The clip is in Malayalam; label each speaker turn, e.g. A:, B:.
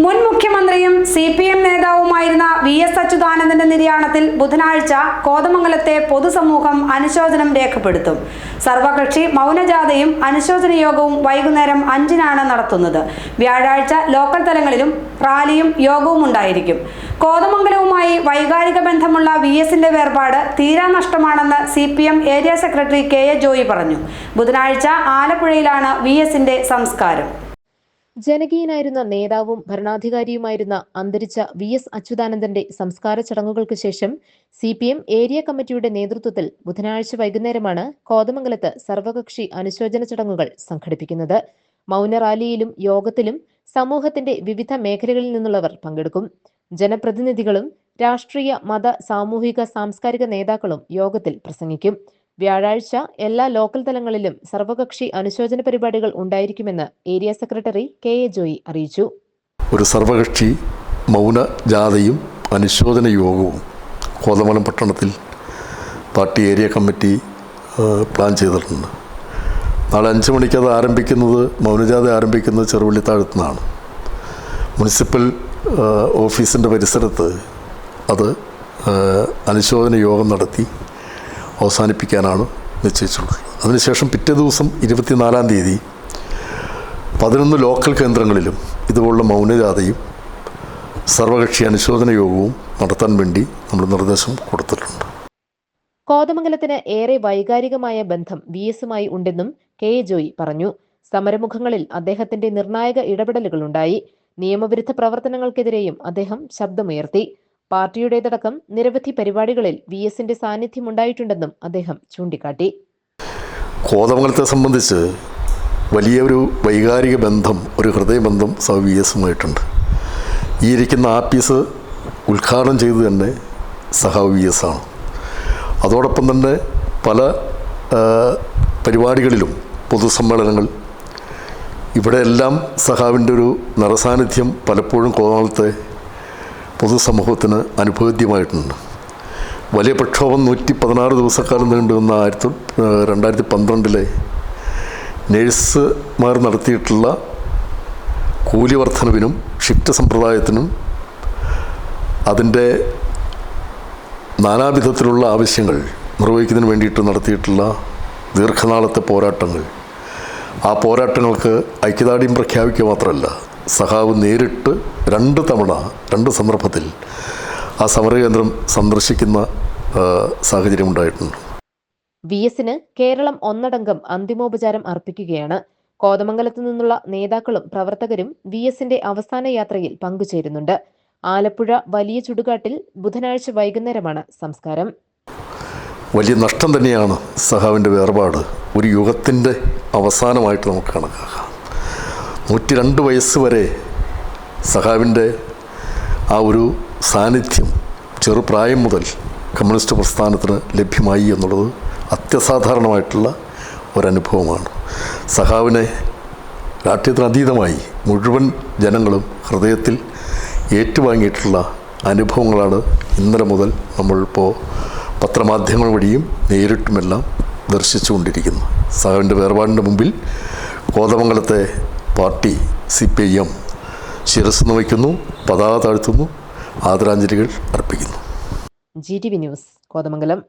A: മുൻ മുഖ്യമന്ത്രിയും സി പി എം നേതാവുമായിരുന്ന വി എസ് അച്യുതാനന്ദന്റെ നിര്യാണത്തിൽ ബുധനാഴ്ച കോതമംഗലത്തെ പൊതുസമൂഹം അനുശോചനം രേഖപ്പെടുത്തും. സർവകക്ഷി മൗനജാഥയും അനുശോചന യോഗവും വൈകുന്നേരം അഞ്ചിനാണ് നടത്തുന്നത്. വ്യാഴാഴ്ച ലോക്കൽ തലങ്ങളിലും റാലിയും യോഗവും ഉണ്ടായിരിക്കും. കോതമംഗലവുമായി വൈകാരിക ബന്ധമുള്ള വി എസിന്റെ വേർപാട് തീരാ നഷ്ടമാണെന്ന് C P M area secretary K A Joy പറഞ്ഞു. ബുധനാഴ്ച ആലപ്പുഴയിലാണ് വി എസിന്റെ സംസ്കാരം.
B: ജനകീയനായിരുന്ന നേതാവും ഭരണാധികാരിയുമായിരുന്ന അന്തരിച്ച വി എസ് അച്യുതാനന്ദന്റെ സംസ്കാര ചടങ്ങുകൾക്ക് ശേഷം സി പി എം ഏരിയ കമ്മിറ്റിയുടെ നേതൃത്വത്തിൽ ബുധനാഴ്ച വൈകുന്നേരമാണ് കോതമംഗലത്ത് സർവകക്ഷി അനുശോചന ചടങ്ങുകൾ സംഘടിപ്പിക്കുന്നത്. മൗന റാലിയിലും യോഗത്തിലും സമൂഹത്തിന്റെ വിവിധ മേഖലകളിൽ നിന്നുള്ളവർ പങ്കെടുക്കും. ജനപ്രതിനിധികളും രാഷ്ട്രീയ മത സാമൂഹിക സാംസ്കാരിക നേതാക്കളും യോഗത്തിൽ പ്രസംഗിക്കും. വ്യാഴാഴ്ച എല്ലാ ലോക്കൽ തലങ്ങളിലും സർവകക്ഷി അനുശോചന പരിപാടികൾ ഉണ്ടായിരിക്കുമെന്ന് area secretary K A Joy അറിയിച്ചു.
C: ഒരു സർവകക്ഷി മൗന ജാഥയും അനുശോചന യോഗവും കോതമലം പട്ടണത്തിൽ പാർട്ടി ഏരിയ കമ്മിറ്റി പ്ലാൻ ചെയ്തിട്ടുണ്ട്. നാളെ അഞ്ച് മണിക്ക് അത് ആരംഭിക്കുന്നത് മൗനജാഥ ആരംഭിക്കുന്നത് ചെറുവള്ളിത്താഴത്തു നിന്നാണ് മുനിസിപ്പൽ ഓഫീസിന്റെ പരിസരത്ത് അത് അനുശോചന യോഗം നടത്തി അവസാനിപ്പിക്കാനാണ് നിശ്ചയിച്ചുള്ളത് അതിനുശേഷം പിറ്റേ ദിവസം ഇരുപത്തിനാലാം തീയതി പതിനൊന്ന് ലോക്കൽ കേന്ദ്രങ്ങളിലും ഇതുപോലുള്ള മൗനജാഥയും സർവകക്ഷി അനുശോചന യോഗവും നടത്താൻ വേണ്ടി നമ്മൾ നിർദ്ദേശം കൊടുത്തിട്ടുണ്ട്.
B: കോതമംഗലത്തിന് ഏറെ വൈകാരികമായ ബന്ധം വി എസുമായി ഉണ്ടെന്നും കെ എ ജോയി പറഞ്ഞു. സമരമുഖങ്ങളിൽ അദ്ദേഹത്തിന്റെ നിർണായക ഇടപെടലുകളുണ്ടായി. നിയമവിരുദ്ധ പ്രവർത്തനങ്ങൾക്കെതിരെയും അദ്ദേഹം ശബ്ദമുയർത്തി. പാർട്ടിയുടേതടക്കം നിരവധി പരിപാടികളിൽ വി എസിന്റെ സാന്നിധ്യമുണ്ടായിട്ടുണ്ടെന്നും അദ്ദേഹം ചൂണ്ടിക്കാട്ടി.
C: കോതമംഗലത്തെ സംബന്ധിച്ച് വലിയൊരു വൈകാരിക ബന്ധം ഒരു ഹൃദയബന്ധം സൗ വി എസുമായിട്ടുണ്ട് ഈ ഇരിക്കുന്ന ആപ്പീസ് ഉദ്ഘാടനം ചെയ്ത് തന്നെ സഹാവ് വി എസ് ആണ് അതോടൊപ്പം തന്നെ പല പരിപാടികളിലും പൊതുസമ്മേളനങ്ങൾ ഇവിടെയെല്ലാം സഹാവിന്റെ ഒരു നിറസാന്നിധ്യം പലപ്പോഴും കോതമംഗലത്തെ പൊതുസമൂഹത്തിന് അനുഭവേദ്യമായിട്ടുണ്ട്. വലിയ പ്രക്ഷോഭം നൂറ്റി പതിനാറ് ദിവസക്കാലം നീണ്ടുവന്ന ആയിരത്തി രണ്ടായിരത്തി പന്ത്രണ്ടിലെ നേഴ്സുമാർ നടത്തിയിട്ടുള്ള കൂലി വർധനവിനും ഷിഫ്റ്റ് സമ്പ്രദായത്തിനും അതിന്റെ നാനാവിധത്തിലുള്ള ആവശ്യങ്ങൾ നിർവഹിക്കുന്നതിന് വേണ്ടിയിട്ട് നടത്തിയിട്ടുള്ള ദീർഘനാളത്തെ പോരാട്ടങ്ങൾ. ആ പോരാട്ടങ്ങൾക്ക് ഐക്യദാർഢ്യം പ്രഖ്യാപിക്കുക മാത്രമല്ല സഹാവ് നേരിട്ട് രണ്ട് തവണ രണ്ട് സന്ദർഭത്തിൽ ആ സമരകേന്ദ്രം സന്ദർശിക്കുന്ന സാഹചര്യം ഉണ്ടായിട്ടുണ്ട്.
B: വി എസിന് കേരളം ഒന്നടങ്കം അന്തിമോപചാരം അർപ്പിക്കുകയാണ്. കോതമംഗലത്തു നിന്നുള്ള നേതാക്കളും പ്രവർത്തകരും വി എസിന്റെ അവസാന യാത്രയിൽ പങ്കുചേരുന്നുണ്ട്. ആലപ്പുഴ വലിയ ചുടുകാട്ടിൽ ബുധനാഴ്ച വൈകുന്നേരമാണ് സംസ്കാരം.
C: വലിയ നഷ്ടം തന്നെയാണ് സഹാവിന്റെ വേർപാട്. ഒരു യുഗത്തിന്റെ അവസാനമായിട്ട് നമുക്ക് കണക്കാക്കാം. നൂറ്റി രണ്ട് വയസ്സ് വരെ സഹാവിന്റെ ആ ഒരു സാന്നിധ്യം ചെറുപ്രായം മുതൽ കമ്മ്യൂണിസ്റ്റ് പ്രസ്ഥാനത്തിന് ലഭ്യമായി എന്നുള്ളത് അത്യസാധാരണമായിട്ടുള്ള ഒരനുഭവമാണ്. സഹാവിനെ രാഷ്ട്രീയത്തിന് അതീതമായി മുഴുവൻ ജനങ്ങളും ഹൃദയത്തിൽ ഏറ്റുവാങ്ങിയിട്ടുള്ള അനുഭവങ്ങളാണ് ഇന്നലെ മുതൽ നമ്മളിപ്പോൾ പത്രമാധ്യമങ്ങൾ വഴിയും നേരിട്ടുമെല്ലാം ദർശിച്ചുകൊണ്ടിരിക്കുന്നു സഹാവിന്റെ വേർപാടിന്റെ മുമ്പിൽ കോതമംഗലത്തെ party C P I M ശിരസ് നയിക്കുന്നു പതാക താഴ്ത്തുന്നു ആദരാഞ്ജലികൾ അർപ്പിക്കുന്നു.
B: G T V news Kothamangalam.